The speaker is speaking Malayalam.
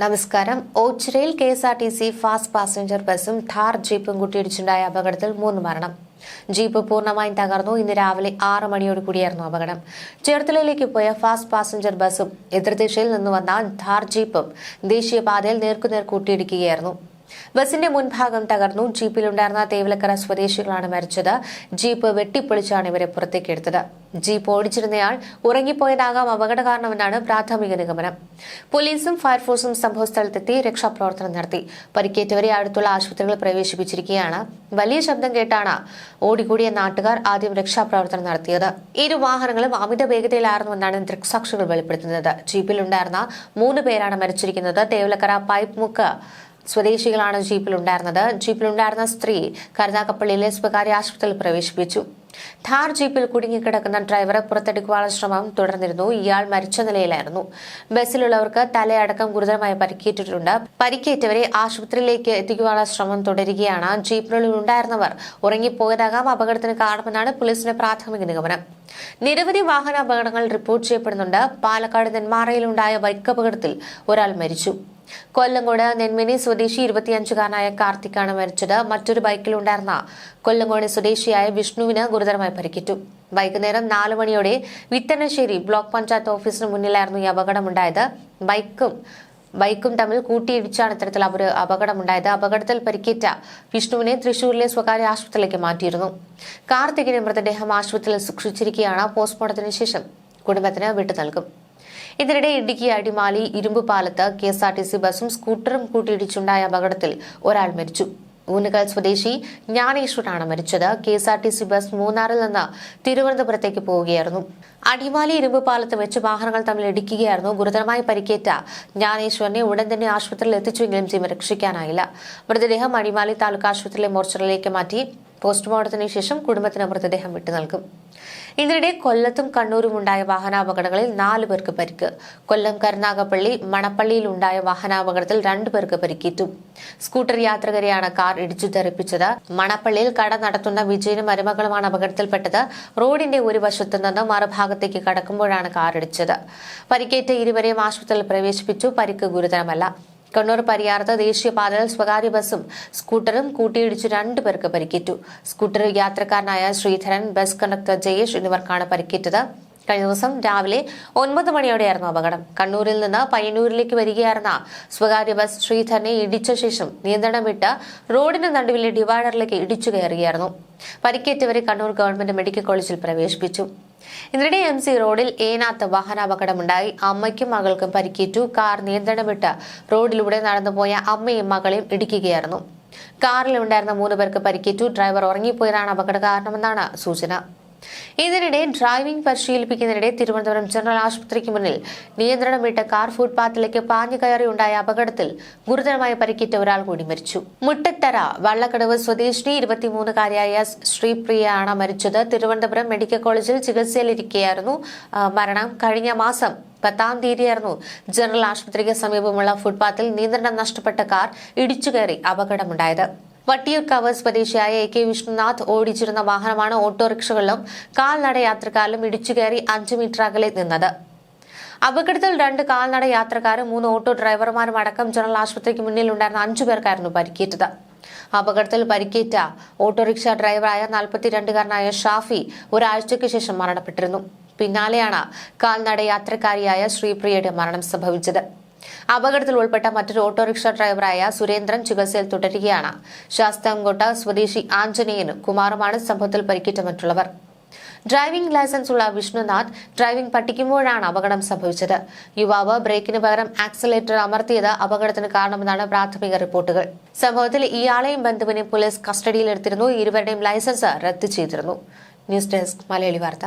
നമസ്കാരം. ഓച്ചിറയിൽ K S R T C fast passenger ബസ്സും ഥാർ ജീപ്പും കൂട്ടിയിടിച്ചുണ്ടായ അപകടത്തിൽ മൂന്ന് മരണം. ജീപ്പ് പൂർണമായും തകർന്നു. ഇന്ന് രാവിലെ ആറ് മണിയോട് കൂടിയായിരുന്നു അപകടം. ചേർത്തലയിലേക്ക് പോയ ഫാസ്റ്റ് പാസഞ്ചർ ബസ്സും എതിർദിശയിൽ നിന്ന് വന്ന ഥാർ ജീപ്പും ദേശീയപാതയിൽ നേർക്കുനേർ കൂട്ടിയിടിക്കുകയായിരുന്നു. ബസിന്റെ മുൻഭാഗം തകർന്നു. ജീപ്പിലുണ്ടായിരുന്ന തേവലക്കര സ്വദേശികളാണ് മരിച്ചത്. ജീപ്പ് വെട്ടിപ്പൊളിച്ചാണ് ഇവരെ പുറത്തേക്കെടുത്തത് ജീപ്പ് ഓടിച്ചിരുന്നയാൾ ഉറങ്ങിപ്പോയതാകാം അപകട കാരണമെന്നാണ് പ്രാഥമിക നിഗമനം. പോലീസും ഫയർഫോഴ്സും സംഭവസ്ഥലത്തെത്തി രക്ഷാപ്രവർത്തനം നടത്തി. പരിക്കേറ്റവരെ അടുത്തുള്ള ആശുപത്രികളിൽ പ്രവേശിപ്പിച്ചിരിക്കുകയാണ്. വലിയ ശബ്ദം കേട്ടാണ് ഓടിക്കൂടിയ നാട്ടുകാർ ആദ്യം രക്ഷാപ്രവർത്തനം നടത്തിയത്. ഇരു വാഹനങ്ങളും അമിത വേഗതയിലായിരുന്നുവെന്നാണ് ദൃക്സാക്ഷികൾ വെളിപ്പെടുത്തുന്നത്. ജീപ്പിലുണ്ടായിരുന്ന മൂന്ന് പേരാണ് മരിച്ചിരിക്കുന്നത്. തേവലക്കര പൈപ്പ് മുക്ക് സ്വദേശികളാണ് ജീപ്പിലുണ്ടായിരുന്നത്. ജീപ്പിലുണ്ടായിരുന്ന സ്ത്രീ കരുനാഗപ്പള്ളിയിലെ സ്വകാര്യ ആശുപത്രിയിൽ പ്രവേശിപ്പിച്ചു. ഥാർ ജീപ്പിൽ കുടുങ്ങിക്കിടക്കുന്ന ഡ്രൈവറെ പുറത്തെടുക്കുവാനുള്ള ശ്രമം തുടർന്നിരുന്നു. ഇയാൾ മരിച്ച നിലയിലായിരുന്നു. ബസ്സിലുള്ളവർക്ക് തലയടക്കം ഗുരുതരമായി പരിക്കേറ്റിട്ടുണ്ട്. പരിക്കേറ്റവരെ ആശുപത്രിയിലേക്ക് എത്തിക്കുവാനുള്ള ശ്രമം തുടരുകയാണ്. ജീപ്പിനുള്ളിൽ ഉണ്ടായിരുന്നവർ ഉറങ്ങിപ്പോയതാകാം. അപകടത്തിന് കാരണമെന്നാണ് പോലീസിന്റെ പ്രാഥമിക നിഗമനം. നിരവധി വാഹന അപകടങ്ങൾ റിപ്പോർട്ട് ചെയ്യപ്പെടുന്നുണ്ട്. പാലക്കാട് നെന്മാറയിലുണ്ടായ ബൈക്ക് അപകടത്തിൽ ഒരാൾ മരിച്ചു. കൊല്ലങ്കോട് നെന്മിനി സ്വദേശി ഇരുപത്തിയഞ്ചുകാരനായ കാർത്തിക്കാണ് മരിച്ചത്. മറ്റൊരു ബൈക്കിലുണ്ടായിരുന്ന കൊല്ലങ്കോട് സ്വദേശിയായ വിഷ്ണുവിന് ഗുരുതരമായി പരിക്കേറ്റു. വൈകുന്നേരം നാലു മണിയോടെ വിത്തനശ്ശേരി ബ്ലോക്ക് പഞ്ചായത്ത് ഓഫീസിന് മുന്നിലായിരുന്നു ഈ അപകടമുണ്ടായത്. ബൈക്കും ബൈക്കും തമ്മിൽ കൂട്ടിയിടിച്ചാണ് ഇത്തരത്തിൽ അവർ അപകടമുണ്ടായത്. അപകടത്തിൽ പരിക്കേറ്റ വിഷ്ണുവിനെ തൃശൂരിലെ സ്വകാര്യ ആശുപത്രിയിലേക്ക് മാറ്റിയിരുന്നു. കാർത്തികിന്റെ മൃതദേഹം ആശുപത്രിയിൽ സൂക്ഷിച്ചിരിക്കുകയാണ് പോസ്റ്റ്മോർട്ടത്തിന് ശേഷം കുടുംബത്തിന് വിട്ടു നൽകും. ഇതിനിടെ ഇടുക്കി അടിമാലി ഇരുമ്പ് പാലത്ത് K S R T C ബസും സ്കൂട്ടറും കൂട്ടിയിടിച്ചുണ്ടായ അപകടത്തിൽ ഒരാൾ മരിച്ചു. ഊന്നുകൾ സ്വദേശി ജ്ഞാനേശ്വരാണ് മരിച്ചത്. K S R T C bus മൂന്നാറിൽ നിന്ന് തിരുവനന്തപുരത്തേക്ക് പോവുകയായിരുന്നു. അടിമാലി ഇരുമ്പ് പാലത്ത് വെച്ച് വാഹനങ്ങൾ തമ്മിൽ ഇടിക്കുകയായിരുന്നു. ഗുരുതരമായി പരിക്കേറ്റ ജ്ഞാനേശ്വരനെ ഉടൻ തന്നെ ആശുപത്രിയിൽ എത്തിച്ചുവെങ്കിലും ജീവൻ രക്ഷിക്കാനായില്ല. മൃതദേഹം അടിമാലി താലൂക്ക് ആശുപത്രിയിലെ മോർച്ചറിലേക്ക് മാറ്റി പോസ്റ്റ്മോർട്ടത്തിന് ശേഷം കുടുംബത്തിന് മൃതദേഹം വിട്ടു നൽകും. ഇതിനിടെ കൊല്ലത്തും കണ്ണൂരും ഉണ്ടായ വാഹനാപകടങ്ങളിൽ നാലു പേർക്ക് പരിക്ക്. കൊല്ലം കരുനാഗപ്പള്ളി മണപ്പള്ളിയിൽ ഉണ്ടായ വാഹനാപകടത്തിൽ രണ്ടു പേർക്ക് പരിക്കേറ്റു. സ്കൂട്ടർ യാത്രികരെയാണ് കാർ ഇടിച്ചു തെറിപ്പിച്ചത്. മണപ്പള്ളിയിൽ കട നടത്തുന്ന വിജയനും മരുമകളുമാണ് അപകടത്തിൽപ്പെട്ടത്. റോഡിന്റെ ഒരു വശത്തു നിന്ന് മറുഭാഗത്തേക്ക് കടക്കുമ്പോഴാണ് കാർ ഇടിച്ചത്. പരിക്കേറ്റ ഇരുവരെയും ആശുപത്രിയിൽ പ്രവേശിപ്പിച്ചു. പരിക്ക് ഗുരുതരമല്ല. കണ്ണൂർ പരിയാർത്ത് ദേശീയപാതയിൽ സ്വകാര്യ ബസും സ്കൂട്ടറും കൂട്ടിയിടിച്ച് രണ്ടു പേർക്ക് പരിക്കേറ്റു. സ്കൂട്ടർ യാത്രക്കാരനായ ശ്രീധരൻ ബസ് കണ്ടക്ടർ ജയേഷ് എന്നിവർക്കാണ് പരിക്കേറ്റത്. കഴിഞ്ഞ ദിവസം രാവിലെ ഒൻപത് മണിയോടെയായിരുന്നു അപകടം. കണ്ണൂരിൽ നിന്ന് പയ്യന്നൂരിലേക്ക് വരികയായിരുന്ന സ്വകാര്യ ബസ് ശ്രീധരനെ ഇടിച്ച ശേഷം നിയന്ത്രണം വിട്ട് റോഡിന് നടുവിലെ ഡിവൈഡറിലേക്ക് ഇടിച്ചു കയറുകയായിരുന്നു. പരിക്കേറ്റവരെ കണ്ണൂർ ഗവൺമെന്റ് മെഡിക്കൽ കോളേജിൽ പ്രവേശിപ്പിച്ചു. ഇതിനിടെ എം സി റോഡിൽ ഏനാത്ത് വാഹനാപകടമുണ്ടായി. അമ്മയ്ക്കും മകൾക്കും പരിക്കേറ്റു. കാർ നിയന്ത്രണം വിട്ട് റോഡിലൂടെ നടന്നുപോയ അമ്മയും മകളെയും ഇടിക്കുകയായിരുന്നു. കാറിലുണ്ടായിരുന്ന മൂന്ന് പേർക്ക് പരിക്കേറ്റു. ഡ്രൈവർ ഉറങ്ങിപ്പോയതാണ് അപകട കാരണമെന്നാണ് സൂചന. ഇതിനിടെ ഡ്രൈവിംഗ് പരിശീലിപ്പിക്കുന്നതിനിടെ തിരുവനന്തപുരം ജനറൽ ആശുപത്രിക്ക് മുന്നിൽ നിയന്ത്രണം വിട്ട കാർ ഫുട്പാത്തിലേക്ക് പാഞ്ഞു കയറി ഉണ്ടായ അപകടത്തിൽ ഗുരുതരമായി പരിക്കേറ്റ ഒരാൾ കൂടി മരിച്ചു. മുട്ടത്തറ വള്ളക്കടവ് സ്വദേശിനി ഇരുപത്തിമൂന്നുകാരിയായ ശ്രീപ്രിയയാണ് മരിച്ചത്. തിരുവനന്തപുരം മെഡിക്കൽ കോളേജിൽ ചികിത്സയിലിരിക്കെയായിരുന്നു. മരണം കഴിഞ്ഞ മാസം പത്താം തീയതിയായിരുന്നു. ജനറൽ ആശുപത്രിക്ക് സമീപമുള്ള ഫുട്പാത്തിൽ നിയന്ത്രണം നഷ്ടപ്പെട്ട കാർ ഇടിച്ചുകയറി അപകടമുണ്ടായത്. വട്ടിയൂർക്കാവ് സ്വദേശിയായ എ കെ വിഷ്ണുനാഥ് ഓടിച്ചിരുന്ന വാഹനമാണ് ഓട്ടോറിക്ഷകളിലും കാൽനട യാത്രക്കാരിലും ഇടിച്ചുകയറി അഞ്ചു മീറ്റർ അകലെ നിന്നത്. അപകടത്തിൽ രണ്ട് കാൽനട യാത്രക്കാരും മൂന്ന് ഓട്ടോ ഡ്രൈവർമാരും അടക്കം ജനറൽ ആശുപത്രിക്ക് മുന്നിൽ ഉണ്ടായിരുന്ന അഞ്ചു പേർക്കായിരുന്നു പരിക്കേറ്റത്. അപകടത്തിൽ പരിക്കേറ്റ ഓട്ടോറിക്ഷ ഡ്രൈവറായ നാൽപ്പത്തിരണ്ടുകാരനായ ഷാഫി ഒരാഴ്ചയ്ക്ക് ശേഷം മരണപ്പെട്ടിരുന്നു. പിന്നാലെയാണ് കാൽനട യാത്രക്കാരിയായ ശ്രീപ്രിയയുടെ മരണം സംഭവിച്ചത്. അപകടത്തിൽ ഉൾപ്പെട്ട മറ്റൊരു ഓട്ടോറിക്ഷ ഡ്രൈവറായ സുരേന്ദ്രൻ ചികിത്സയിൽ തുടരുകയാണ്. ശാസ്താംകോട്ട സ്വദേശി ആഞ്ജനേയനും കുമാറുമാണ് സംഭവത്തിൽ പരിക്കേറ്റ മറ്റുള്ളവർ ഡ്രൈവിംഗ് ലൈസൻസ് ഉള്ള വിഷ്ണുനാഥ് ഡ്രൈവിംഗ് പഠിക്കുമ്പോഴാണ് അപകടം സംഭവിച്ചത്. യുവാവ് ബ്രേക്കിന് പകരം ആക്സിലേറ്റർ അമർത്തിയത് അപകടത്തിന് കാരണമെന്നാണ് പ്രാഥമിക റിപ്പോർട്ടുകൾ. സംഭവത്തിൽ ഇയാളെയും ബന്ധുവിനെയും പോലീസ് കസ്റ്റഡിയിലെടുത്തിരുന്നു. ഇരുവരുടെയും ലൈസൻസ് റദ്ദു ചെയ്തിരുന്നു. ന്യൂസ് ഡെസ്ക് മലയാളി വാർത്ത.